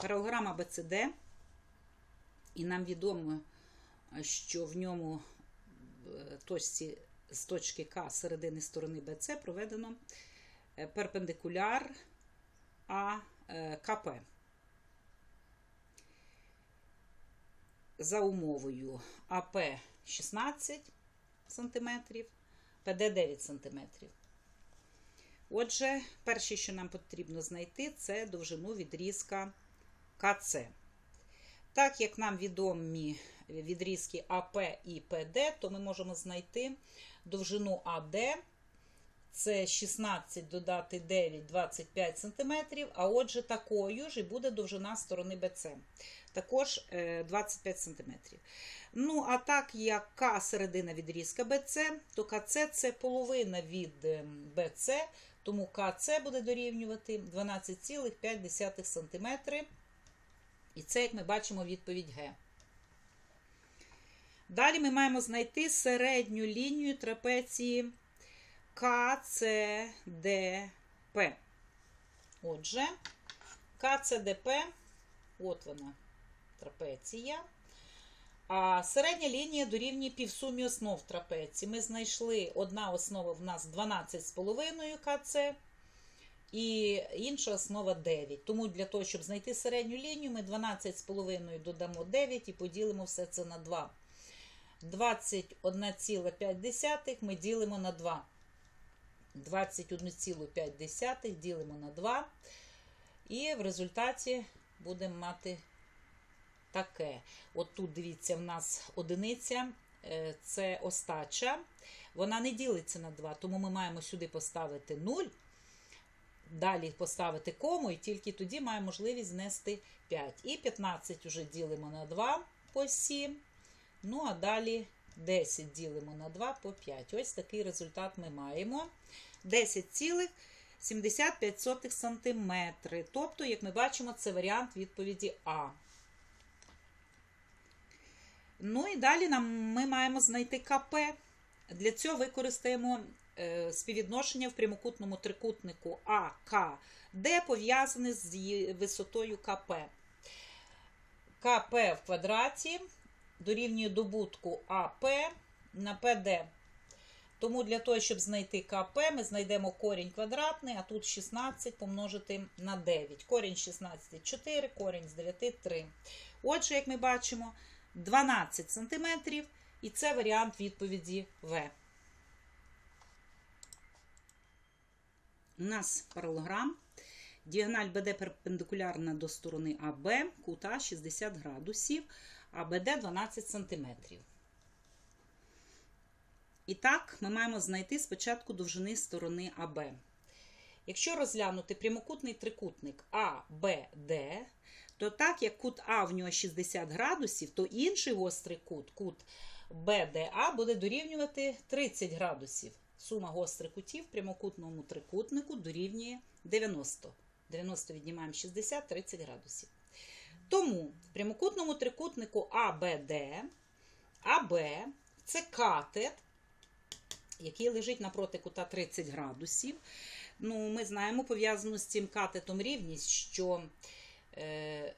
Паралограма БЦД, і нам відомо, що в ньому е, точці з точки К середини сторони БЦ проведено е, перпендикуляр АКП. За умовою АП 16 см, ПД 9 см. Отже, перше, що нам потрібно знайти, це довжину відрізка КЦ. Так як нам відомі відрізки АП і ПД, то ми можемо знайти довжину АД. Це 16 додати 9, 25 см, а отже, такою ж і буде довжина сторони БЦ. Також е, 25 см. Ну, а так як К середина відрізка БЦ, то КЦ це половина від е, БЦ, тому КЦ буде дорівнювати 12,5 см. І це, як ми бачимо, відповідь Г. Далі ми маємо знайти середню лінію трапеції КЦДП. Отже, КЦДП, от вона, трапеція. А середня лінія дорівнює півсумі основ трапеції. Ми знайшли одна основа в нас 12,5 КЦ, і інша основа 9. Тому для того, щоб знайти середню лінію, ми 12,5 додамо 9 і поділимо все це на 2. 21,5 ми ділимо на 2. 21,5 ділимо на 2. І в результаті будемо мати таке. От тут, дивіться, в нас одиниця, е, це остача. Вона не ділиться на 2, тому ми маємо сюди поставити 0. Далі поставити кому, і тільки тоді маємо можливість знести 5. І 15 вже ділимо на 2 по 7. Ну, а далі 10 ділимо на 2 по 5. Ось такий результат ми маємо. 10,75 см. Тобто, як ми бачимо, це варіант відповіді А. Ну і далі нам ми маємо знайти КП. Для цього використаємо е, співвідношення в прямокутному трикутнику АК, де пов'язане з висотою КП. КП в квадраті дорівнює добутку АП на ПД. Тому для того, щоб знайти КП, ми знайдемо корінь квадратний, а тут 16 помножити на 9. Корінь 16 4, корінь з 9 3. Отже, як ми бачимо, 12 см, і це варіант відповіді В. У нас паралограм. Діагональ БД перпендикулярна до сторони АБ, кута 60 градусів, а БД 12 см. І так, ми маємо знайти спочатку довжини сторони АБ. Якщо розглянути прямокутний трикутник АБД, то так як кут А в нього 60 градусів, то інший гострий кут, кут БДА, буде дорівнювати 30 градусів. Сума гострих кутів в прямокутному трикутнику дорівнює 90. 90 віднімаємо 60, 30 градусів. Тому в прямокутному трикутнику АБД, АБ це катет, який лежить напроти кута 30 градусів. Ну, Ми знаємо пов'язану з цим катетом рівність, що е,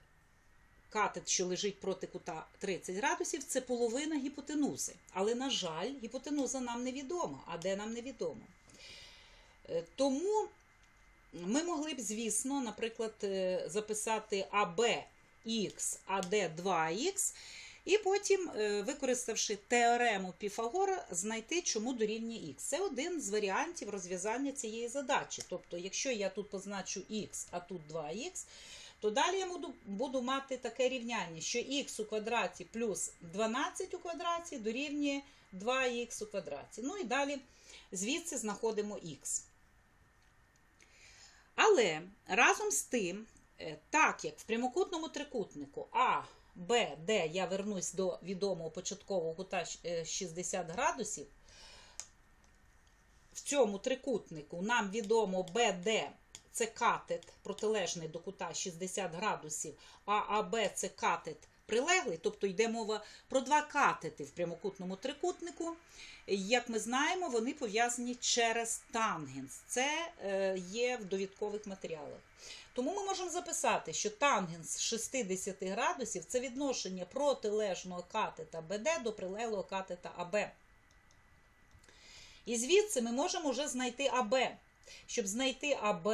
катет, що лежить проти кута 30 градусів, це половина гіпотенузи. Але, на жаль, гіпотенуза нам невідома, а де нам невідомо. Е, тому ми могли б, звісно, наприклад, е, записати АБХ, АД 2х, і потім, е, використавши теорему Піфагора, знайти, чому дорівнює х. Це один з варіантів розв'язання цієї задачі. Тобто, якщо я тут позначу х, а тут 2х, то далі я буду, буду мати таке рівняння, що х у квадраті плюс 12 у квадраті дорівнює 2х у квадраті. Ну і далі звідси знаходимо х. Але разом з тим, е, так як в прямокутному трикутнику А, Б, Д, я вернусь до відомого початкового кута е, 60 градусів, в цьому трикутнику нам відомо БД це катет протилежний до кута 60 градусів, а АБ це катет прилеглий, тобто йде мова про два катети в прямокутному трикутнику. Як ми знаємо, вони пов'язані через тангенс. Це е, є в довідкових матеріалах. Тому ми можемо записати, що тангенс 60 градусів це відношення протилежного катета БД до прилеглого катета АБ. І звідси ми можемо вже знайти АБ. Щоб знайти АБ,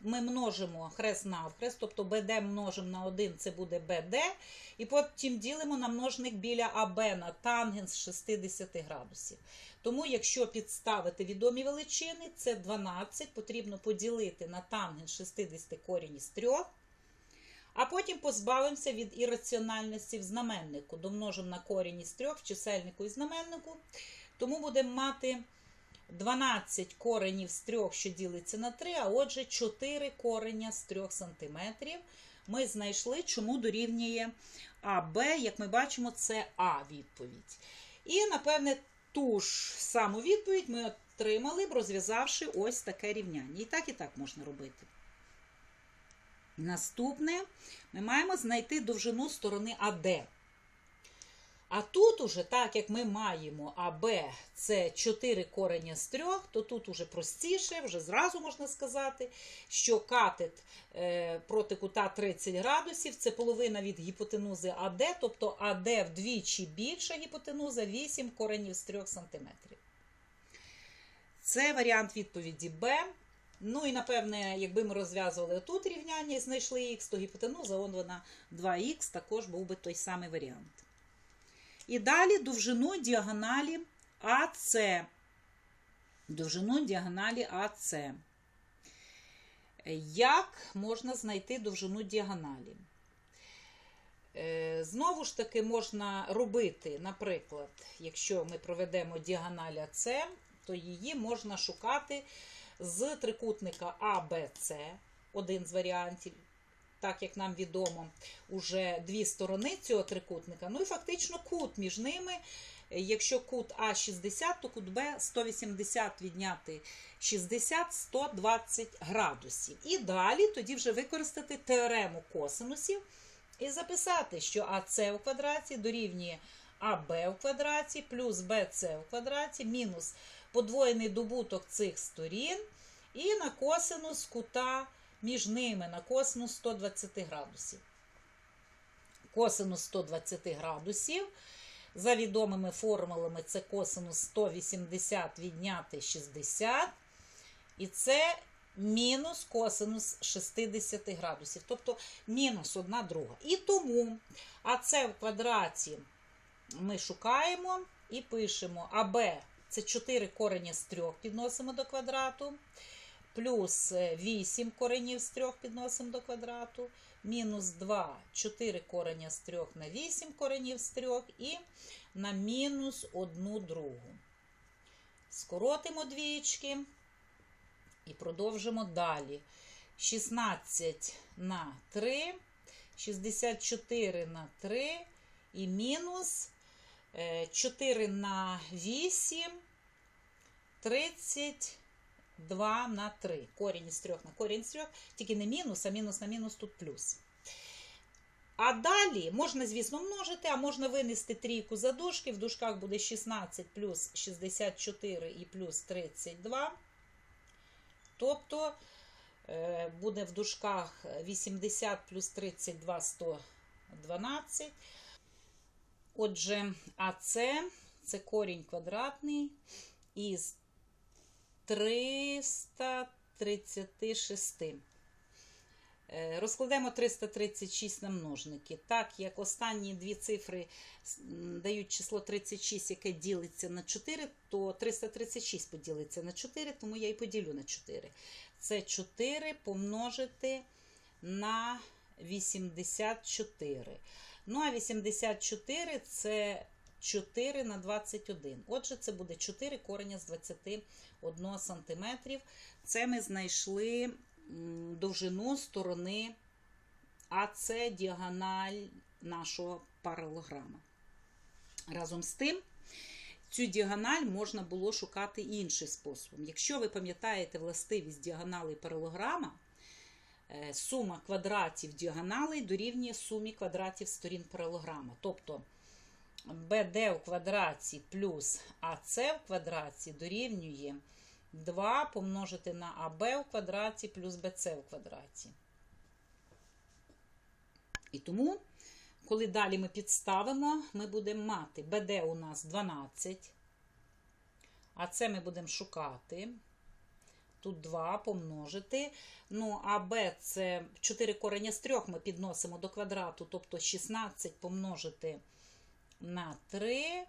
ми множимо хрест навхрест, тобто БД множимо на 1, це буде БД. І потім ділимо на множник біля АБ на тангенс 60 градусів. Тому, якщо підставити відомі величини, це 12, потрібно поділити на тангенс 60 корінь із 3. А потім позбавимося від ірраціональності в знаменнику. Домножимо на корінь із 3 в чисельнику і знаменнику. Тому будемо мати 12 коренів з 3, що ділиться на 3, а отже, 4 кореня з 3 см. Ми знайшли, чому дорівнює АБ, як ми бачимо, це А відповідь. І, напевне, ту ж саму відповідь ми отримали б, розв'язавши ось таке рівняння. І так, і так можна робити. Наступне ми маємо знайти довжину сторони АД. А тут уже, так як ми маємо АБ це 4 корення з 3, то тут уже простіше, вже зразу можна сказати, що катет е, проти кута 30 градусів це половина від гіпотенузи АД, тобто АД вдвічі більша гіпотенуза 8 коренів з 3 см. Це варіант відповіді Б. Ну і напевне, якби ми розв'язували тут рівняння і знайшли х, то гіпотенуза, он вона 2х, також був би той самий варіант. І далі довжину діагоналі АС. Довжину діагоналі АС. Як можна знайти довжину діагоналі? Е, Знову ж таки, можна робити, наприклад, якщо ми проведемо діагональ АС, то її можна шукати з трикутника АБЦ, один з варіантів так як нам відомо, уже дві сторони цього трикутника. Ну і фактично кут між ними. Якщо кут А 60, то кут Б 180 відняти 60 120 градусів. І далі тоді вже використати теорему косинусів і записати, що АС у квадраті дорівнює АБ у квадраті плюс БЦ у квадраті мінус подвоєний добуток цих сторін і на косинус кута між ними на косинус 120 градусів. Косинус 120 градусів. За відомими формулами, це косинус 180 відняти 60. І це мінус косинус 60 градусів. Тобто мінус 1 друга. І тому АЦ в квадраті ми шукаємо і пишемо АБ це 4 корення з 3 підносимо до квадрату плюс 8 коренів з 3 підносимо до квадрату, мінус 2, 4 корення з 3 на 8 коренів з 3 і на мінус 1 другу. Скоротимо двічки і продовжимо далі. 16 на 3, 64 на 3 і мінус 4 на 8, 30 2 на 3. Корінь із 3 на корінь з 3, тільки не мінус, а мінус на мінус тут плюс. А далі можна, звісно, множити, а можна винести трійку за дужки. В дужках буде 16 плюс 64 і плюс 32. Тобто е, буде в дужках 80 плюс 32 112. Отже, АЦ це корінь квадратний із 336. Е, розкладемо 336 на множники. Так, як останні дві цифри дають число 36, яке ділиться на 4, то 336 поділиться на 4, тому я і поділю на 4. Це 4 помножити на 84. Ну, а 84 це 4 на 21. Отже, це буде 4 кореня з 21 см. Це ми знайшли довжину сторони АЦ діагональ нашого паралограма. Разом з тим, цю діагональ можна було шукати іншим способом. Якщо ви пам'ятаєте властивість діагонали паралограма, е, сума квадратів діагоналей дорівнює сумі квадратів сторін паралограма. Тобто BD у квадраті плюс АС в квадраті дорівнює 2 помножити на АБ у квадраті плюс БЦ у квадраті. І тому, коли далі ми підставимо, ми будемо мати BD у нас 12, а це ми будемо шукати. Тут 2 помножити. Ну, а b це 4 корення з 3 ми підносимо до квадрату, тобто 16 помножити на 3.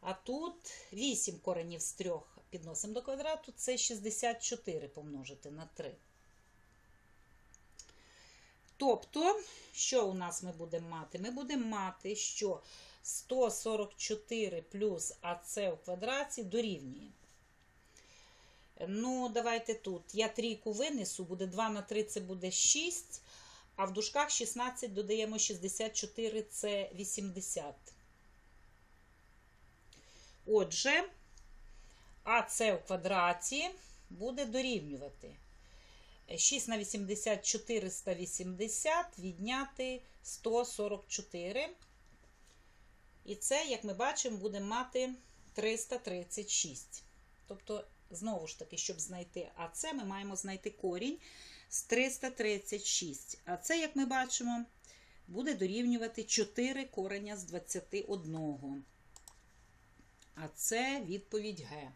А тут 8 коренів з 3 підносимо до квадрату, це 64 помножити на 3. Тобто, що у нас ми будемо мати? Ми будемо мати, що 144 плюс АС у квадраті дорівнює. Ну, давайте тут. Я трійку винесу, буде 2 на 3 це буде 6, а в дужках 16 додаємо 64 це 80. Отже, АС у квадраті буде дорівнювати 6 на 80 480 відняти 144. І це, як ми бачимо, буде мати 336. Тобто, знову ж таки, щоб знайти АЦ, ми маємо знайти корінь з 336. А це, як ми бачимо, буде дорівнювати 4 кореня з 21. А це відповідь Г.